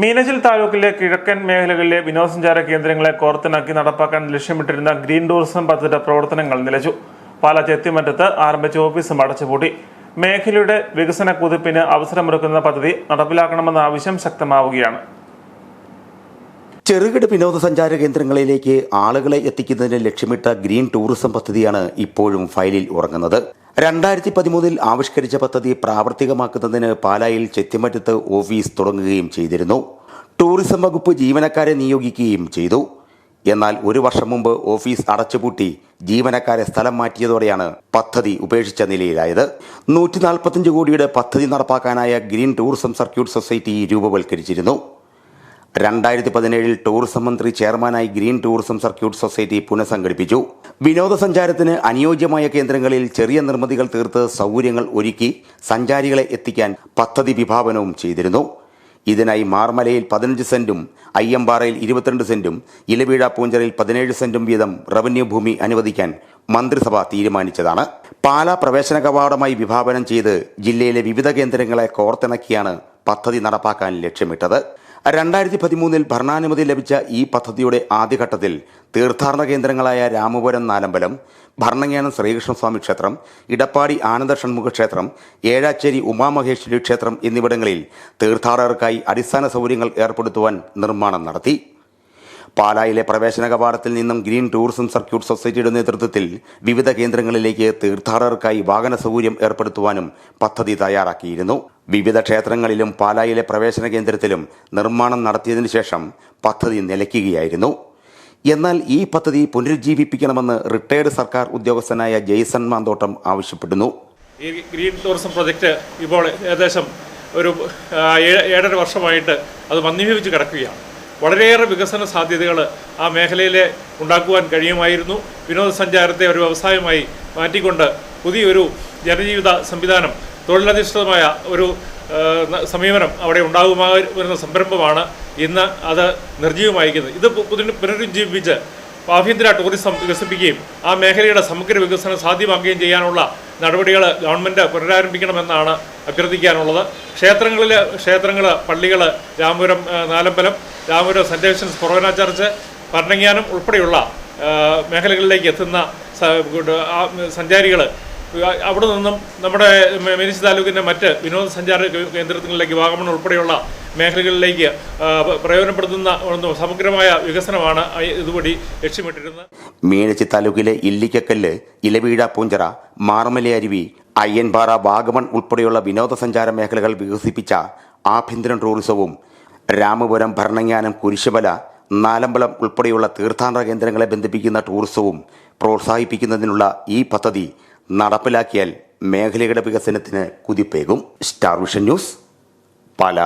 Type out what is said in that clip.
മീനച്ചിൽ താലൂക്കിലെ കിഴക്കൻ മേഖലകളിലെ വിനോദസഞ്ചാര കേന്ദ്രങ്ങളെ കോർത്തിണക്കി നടപ്പാക്കാൻ ലക്ഷ്യമിട്ടിരുന്ന ഗ്രീൻ ടൂറിസം പദ്ധതിയുടെ പ്രവർത്തനങ്ങൾ നിലച്ചു. പാല ചെത്തിമറ്റത്ത് ആരംഭിച്ച ഓഫീസും അടച്ചുപൂട്ടി. മേഖലയുടെ വികസന കുതിപ്പിന് അവസരമൊരുക്കുന്ന പദ്ധതി നടപ്പിലാക്കണമെന്ന ആവശ്യം ശക്തമാവുകയാണ്. ചെറുകിട വിനോദസഞ്ചാര കേന്ദ്രങ്ങളിലേക്ക് ആളുകളെ എത്തിക്കുന്നതിന് ലക്ഷ്യമിട്ട ഗ്രീൻ ടൂറിസം പദ്ധതിയാണ് ഇപ്പോഴും ഫയലിൽ ഉറങ്ങുന്നത്. രണ്ടായിരത്തി പതിമൂന്നിൽ ആവിഷ്കരിച്ച പദ്ധതി പ്രാവർത്തികമാക്കുന്നതിന് പാലായിൽ ചെത്തിമറ്റത്ത് ഓഫീസ് തുടങ്ങുകയും ചെയ്തിരുന്നു. ടൂറിസം വകുപ്പ് ജീവനക്കാരെ നിയോഗിക്കുകയും ചെയ്തു. എന്നാൽ ഒരു വർഷം മുമ്പ് ഓഫീസ് അടച്ചുപൂട്ടി ജീവനക്കാരെ സ്ഥലം മാറ്റിയതോടെയാണ് പദ്ധതി ഉപേക്ഷിച്ച നിലയിലായത്. നൂറ്റി നാൽപ്പത്തഞ്ച് കോടിയുടെ പദ്ധതി നടപ്പാക്കാനായ ഗ്രീൻ ടൂറിസം സർക്യൂട്ട് സൊസൈറ്റി രൂപവൽക്കരിച്ചിരുന്നു. രണ്ടായിരത്തി പതിനേഴിൽ ടൂറിസം മന്ത്രി ചെയർമാനായി ഗ്രീൻ ടൂറിസം സർക്യൂട്ട് സൊസൈറ്റി പുനഃസംഘടിപ്പിച്ചു. വിനോദസഞ്ചാരത്തിന് അനുയോജ്യമായ കേന്ദ്രങ്ങളിൽ ചെറിയ നിർമ്മിതികൾ തീർത്ത് സൗകര്യങ്ങൾ ഒരുക്കി സഞ്ചാരികളെ എത്തിക്കാൻ പദ്ധതി വിഭാവനവും ചെയ്തിരുന്നു. ഇതിനായി മാർമലയിൽ പതിനഞ്ച് സെന്റും അയ്യമ്പാറയിൽ ഇരുപത്തിരണ്ട് സെന്റും ഇലവീഴ പൂഞ്ചറിൽ പതിനേഴ് സെന്റും വീതം റവന്യൂ ഭൂമി അനുവദിക്കാൻ മന്ത്രിസഭ തീരുമാനിച്ചതാണ്. പാല പ്രവേശന കവാടമായി വിഭാവനം ചെയ്ത് ജില്ലയിലെ വിവിധ കേന്ദ്രങ്ങളെ കോർത്തിണക്കിയാണ് പദ്ധതി നടപ്പാക്കാൻ ലക്ഷ്യമിട്ടത്. രണ്ടായിരത്തി പതിമൂന്നിൽ ഭരണാനുമതി ലഭിച്ച ഈ പദ്ധതിയുടെ ആദ്യഘട്ടത്തിൽ തീർത്ഥാടന കേന്ദ്രങ്ങളായ രാമപുരം നാലമ്പലം ഭരണങ്ങാനം ശ്രീകൃഷ്ണസ്വാമി ക്ഷേത്രം ഇടപ്പാടി ആനന്ദ ഷൺമുഖ ക്ഷേത്രം ഏഴാച്ചേരി ഉമാമഹേശ്വരി ക്ഷേത്രം എന്നിവിടങ്ങളിൽ തീർത്ഥാടകർക്കായി അടിസ്ഥാന സൗകര്യങ്ങൾ ഏർപ്പെടുത്തുവാൻ നിർമ്മാണം നടത്തി. പാലായിലെ പ്രവേശന കവാടത്തിൽ നിന്നും ഗ്രീൻ ടൂറിസം സർക്യൂട്ട് സൊസൈറ്റിയുടെ നേതൃത്വത്തിൽ വിവിധ കേന്ദ്രങ്ങളിലേക്ക് തീർത്ഥാടകർക്കായി വാഹന സൗകര്യം ഏർപ്പെടുത്തുവാനും പദ്ധതി തയ്യാറാക്കിയിരുന്നു. വിവിധ ക്ഷേത്രങ്ങളിലും പാലായിലെ പ്രവേശന കേന്ദ്രത്തിലും നിർമ്മാണം നടത്തിയതിനു ശേഷം പദ്ധതി നിലയ്ക്കുകയായിരുന്നു. എന്നാൽ ഈ പദ്ധതി പുനരുജ്ജീവിപ്പിക്കണമെന്ന് റിട്ടയർഡ് സർക്കാർ ഉദ്യോഗസ്ഥനായ ജെയ്സൺ മാന്തോട്ടം ആവശ്യപ്പെടുന്നു. ഈ ഗ്രീൻ ടൂറിസം പ്രൊജക്റ്റ് ഇപ്പോൾ ഏകദേശം ഒരു ഏഴര വർഷമായിട്ട് അത് മന്ദീഭവിച്ച് കിടക്കുകയാണ്. വളരെയേറെ വികസന സാധ്യതകൾ ആ മേഖലയിൽ ഉണ്ടാക്കുവാൻ കഴിയുമായിരുന്നു. വിനോദസഞ്ചാരത്തെ ഒരു വ്യവസായമായി മാറ്റിക്കൊണ്ട് പുതിയൊരു ജനജീവിത സംവിധാനം തൊഴിലധിഷ്ഠിതമായ ഒരു സമീപനം അവിടെ ഉണ്ടാകുമായി വരുന്ന സംരംഭമാണ് ഇന്ന് അത് നിർജീവമായിരിക്കുന്നത് ഇത് പുനരുജ്ജീവിപ്പിച്ച് ആഭ്യന്തര ടൂറിസം വികസിപ്പിക്കുകയും ആ മേഖലയുടെ സമഗ്ര വികസനം സാധ്യമാക്കുകയും ചെയ്യാനുള്ള നടപടികൾ ഗവൺമെന്റ് പുനരാരംഭിക്കണമെന്നാണ് അഭ്യർത്ഥിക്കാനുള്ളത്. ക്ഷേത്രങ്ങളിൽ ക്ഷേത്രങ്ങൾ പള്ളികൾ രാമപുരം നാലമ്പലം രാമപുരം സെന്റ് ഡേവിഷൻസ് കൊറോന ചർച്ച് ഭരണങ്ങാനം ഉൾപ്പെടെയുള്ള മേഖലകളിലേക്ക് എത്തുന്ന സഞ്ചാരികൾ അവിടെ നിന്നും നമ്മുടെ മേനിച്ച് താലൂക്കിന്റെ മറ്റ് വിനോദസഞ്ചാര കേന്ദ്രങ്ങളിലേക്ക് വാഗമൺ ഉൾപ്പെടെയുള്ള മേഖലകളിലേക്ക് പ്രയോജനപ്പെടുത്തുന്ന സമഗ്രമായ വികസനമാണ് ഇതുവഴി ലക്ഷ്യമിട്ടിരുന്നത്. മീനച്ചി താലൂക്കിലെ ഇല്ലിക്കക്കല്ല് ഇലവീഴ പൂഞ്ചറ മാർമല അയ്യൻപാറ വാഗമൺ ഉൾപ്പെടെയുള്ള വിനോദസഞ്ചാര മേഖലകൾ വികസിപ്പിച്ച ആഭ്യന്തര ടൂറിസവും രാമപുരം ഭരണങ്ങാനം കുരിശുമല നാലമ്പലം ഉൾപ്പെടെയുള്ള തീർത്ഥാടന കേന്ദ്രങ്ങളെ ബന്ധിപ്പിക്കുന്ന ടൂറിസവും പ്രോത്സാഹിപ്പിക്കുന്നതിനുള്ള ഈ പദ്ധതി നടപ്പിലാക്കിയാൽ മേഖലയുടെ വികസനത്തിന് കുതിപ്പേകും. Star vision news Pala.